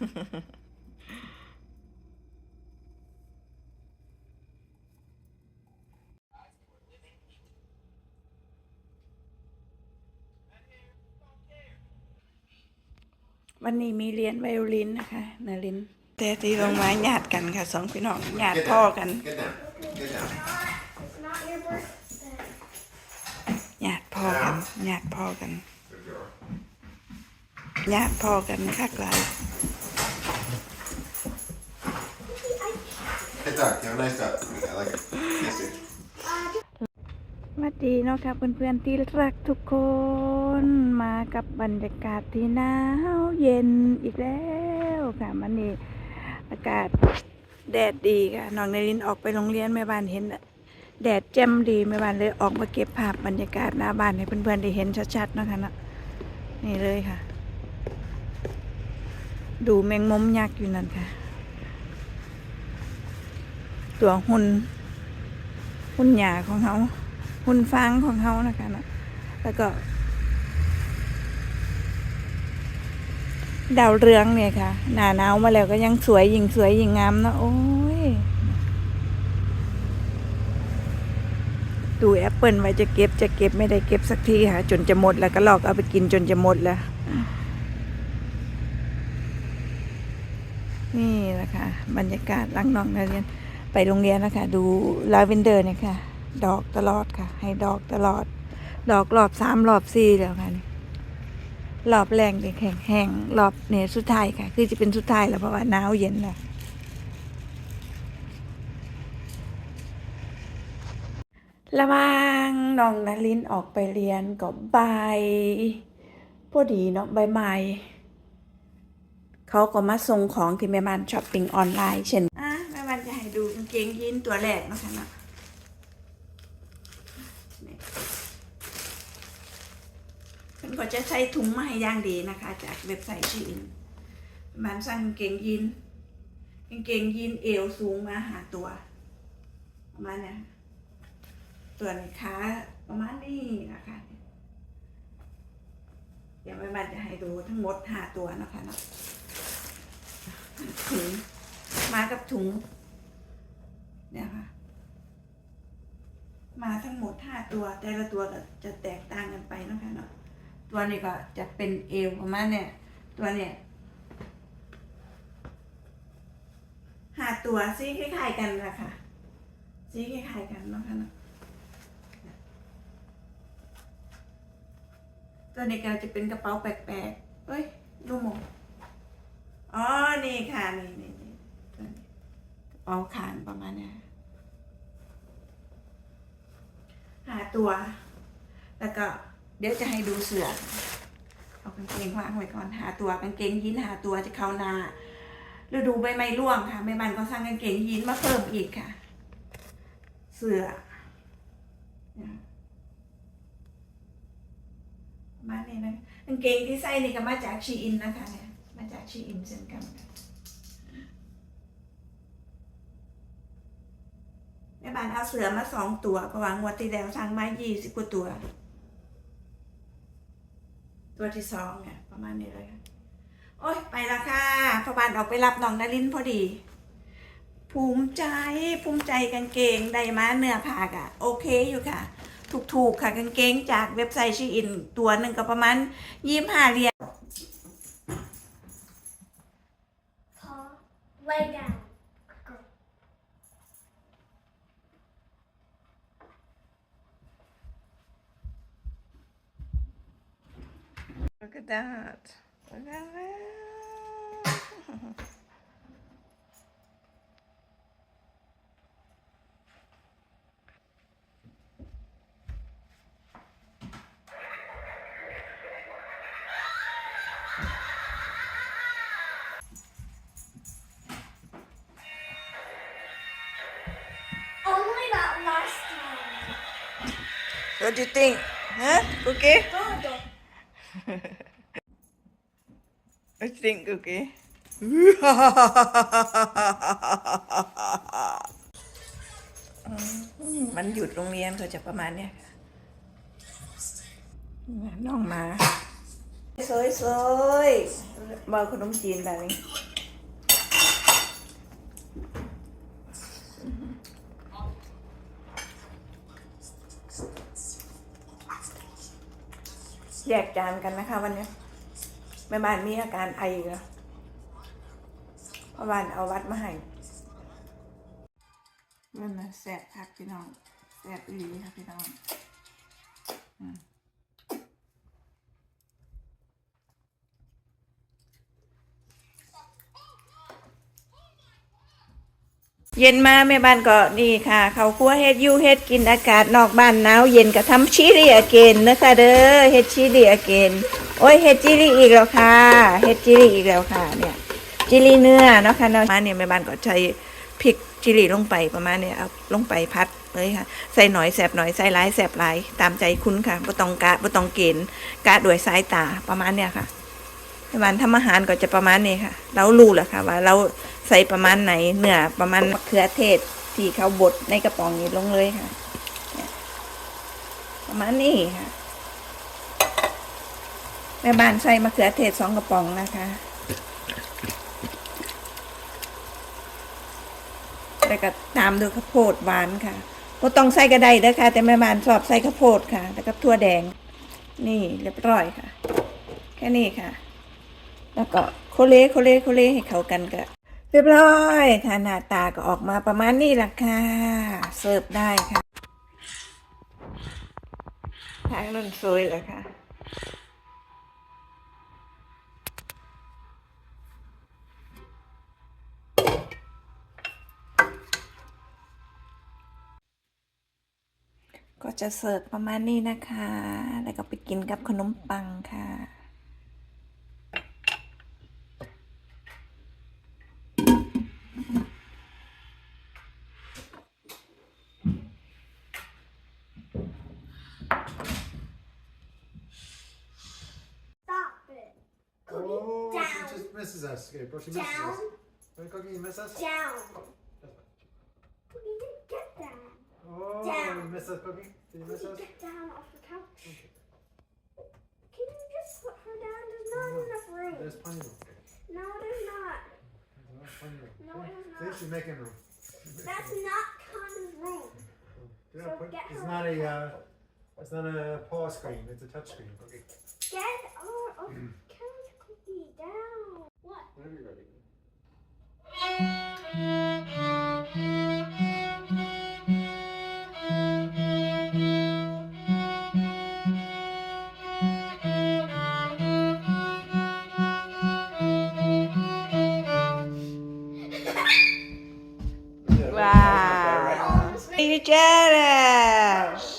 วันนี้มีเรียนไวโอลินนะคะนารินแต่ที่ลงมาญาติกันค่ะสองพี่น้องญาติ Get พ่อกัน Get down. Get down. It's not your birthday. ญาติพ่อกันญาติพ่อกัน Good girl. ญาติพ่อกันคักหลาย Hey, duck. You have a nice duck. I like it. Yes, dude. สวัสดีนะคะเพื่อนๆที่รักทุกคนมากับบรรยากาศที่หนาวเย็นอีกแล้วค่ะมันนี่อากาศแดดดีค่ะน้องนรินออกไปโรงเรียนแม่บ้านเห็น แดดแจ่มดีแม่บ้านเลยออกมาเก็บภาพบรรยากาศหน้าบ้านให้เพื่อนๆได้เห็นชัดๆนะคะเนาะนี่เลยค่ะ ดูแมงมุมยักษ์อยู่นั่นค่ะ ตัวหุ่นหุ่นหยาของเขาหุ่นฟางของเขานะคะนะแล้วก็ ดาวเรืองเนี่ยค่ะ หนาหนาวมาแล้วก็ยังสวยยิ่งสวยยิ่งงามนะโอ้ยดูแอปเปิลไว้จะเก็บจะเก็บไม่ได้เก็บสักทีค่ะ จนจะหมดแล้วก็หลอกเอาไปกินจนจะหมดแล้ว นี่แหละค่ะ บรรยากาศหลังน้องนักเรียน ไปโรงเรียนนะคะดูลาเวนเดอร์เนี่ยค่ะ ดอกตลอดค่ะ ให้ดอกตลอด ดอกรอบสามรอบสี่แล้วค่ะนี่รอบแรงเด็กแห้งแห้งรอบเนี่ยสุดท้ายค่ะ คือจะเป็นสุดท้ายแล้วเพราะว่าหนาวเย็นแล้วระวางน้องนารินออกไปเรียนก็บ่ายพอดีเนาะใบ่ายไม้เขาก็มาส่งของที่แม่บ้านช้อปปิ้งออนไลน์เช่น งเกงยีนตัวแรกนะคะนะเพิ่นก็จะใช้ถุงมาให้ย่างดีนะคะ จากเว็บไซต์ชีอินมันสั่งเกงยีนกางเกงยีนเอวสูงมาหาตัวประมาณนี้ตัวนี้ขาประมาณนี้นะคะเดี๋ยวแม่บ้านจะให้ดูทั้งหมดหาตัวนะคะเนาะถุงมากับถุง เนี่ยค่ะ มาทั้งหมดห้าตัว แต่ละตัวก็จะแตกต่างกันไปนะคะเนาะตัวนี้ก็จะเป็นเอวประมาณเนี่ย ตัวเนี่ยห้าตัวสีคล้ายๆกันแหละค่ะสีคล้ายๆกันนะคะเนาะตัวนี้ก็จะเป็นกระเป๋าแปลกๆเอ้ยดูหมดอ๋อ นี่ค่ะ นี่นี่ เป๋าคานประมาณนี้หาตัว แล้วก็เดี๋ยวจะให้ดูเสือเอากางเกงวางไว้ก่อนหาตัวกางเกงยีนหาตัวจะเข้านาฤดูใบไม้ร่วงค่ะแม่บ้านก็สร้างกางเกงยีนมาเพิ่มอีกค่ะ เสือเนี่ยประมาณนี้นะกางเกงที่ใส่นี่ก็มาจากชีอินนะคะเนี่ยมาจากชีอินเช่นกันค่ะแม่ บ้านเอาเสือมาสองตัวเพราะว่างวดที่แล้วสั่งมายี่สิบกว่าตัว ตัวที่สองเนี่ยประมาณนี้เลยค่ะโอ้ยไปละค่ะพอบานออกไปรับน้องนารินพอดี ภูมิใจภูมิใจกางเกงได้มาเนื้อผ้าอะโอเคอยู่ค่ะ ถูกๆค่ะกางเกงจากเว็บไซต์ชื่ออินตัวหนึ่งก็ประมาณยี่ห้าเหรียญ Paw. Lay down. Look at that. Look at that. Only that last time. What do you think? Huh? Cookie? Todo. What do you think, Cookie? อืมมันหยุดโรงเรียนก็จะประมาณเนี้ยค่ะน้องมาสวยสวยๆมาขนมจีนแบบนี้ แยกจานกันนะคะ วันนี้แม่บ้านมีอาการไออีกแล้วเพราะบ้านเอาวัดมาให้นั่นนะแสบคักพี่น้องแสบอีหลีค่ะพี่น้อง อืม เย็นมาแม่บ้านก็นี่ค่ะเขาคั่วเฮ็ดยูเฮ็ดกินอากาศนอกบ้านหนาวเย็นก็ทำชีรีอาเกนนะคะเด้อเฮ็ดชีรีอาเกนโอ้ยเฮ็ดจิรีอีกแล้วค่ะเฮ็ดจิรีอีกแล้วค่ะเนี่ยจิรีเนื้อเนาะค่ะเนาะมาเนี่ยแม่บ้านก็ใช้พริกจิรีลงไปประมาณเนี่ยเอาลงไปพัดเลยค่ะ ใส่หน่อยแสบหน่อยใส่หลายแสบหลายตามใจคุณค่ะบ่ต้องกะบ่ต้องเกณฑ์กะด้วยสายตาประมาณเนี่ยค่ะ แม่บ้านทำอาหารก็จะประมาณนี้ค่ะ เรารู้แหละค่ะว่าเราใส่ประมาณไหนเนื้อประมาณมะเขือเทศที่เขาบดในกระป๋องนี้ลงเลยค่ะ ประมาณนี้ค่ะ แม่บ้านใส่มะเขือเทศสองกระป๋องนะคะแล้วก็ตามด้วยข้าวโพดหวานค่ะก็ต้องใส่กระไดเด้อค่ะ แต่แม่บ้านชอบใส่ข้าวโพดค่ะ แล้วก็ถั่วแดง นี่เรียบร้อยค่ะ แค่นี้ค่ะ แล้วก็โคเลโคเลโคเลให้เข้ากันก็เรียบร้อยค่ะหน้าตาก็ออกมาประมาณนี้ละค่ะ เสิร์ฟได้ค่ะทางนั้นสวยเลยค่ะก็จะเสิร์ฟประมาณนี้นะคะ แล้วก็ไปกินกับขนมปังค่ะ Oh, down. she just misses us. Okay, bro, she misses Down. us. Right, Cookie, you miss us? Down. Cookie, didn't get that. Oh, Down. you miss us, Cookie? Did you miss Cookie, us? get down off the couch. Can you just put her down? There's not No. enough room. There's plenty of room. No, there's not. There's plenty of room. No, it is See, not. she's making room. She's making That's room. not Connor's room. Yeah, so put- get it's her not on a, uh, it's not a paw screen. It's a touch screen, Cookie. Get oh, oh Gutierrez.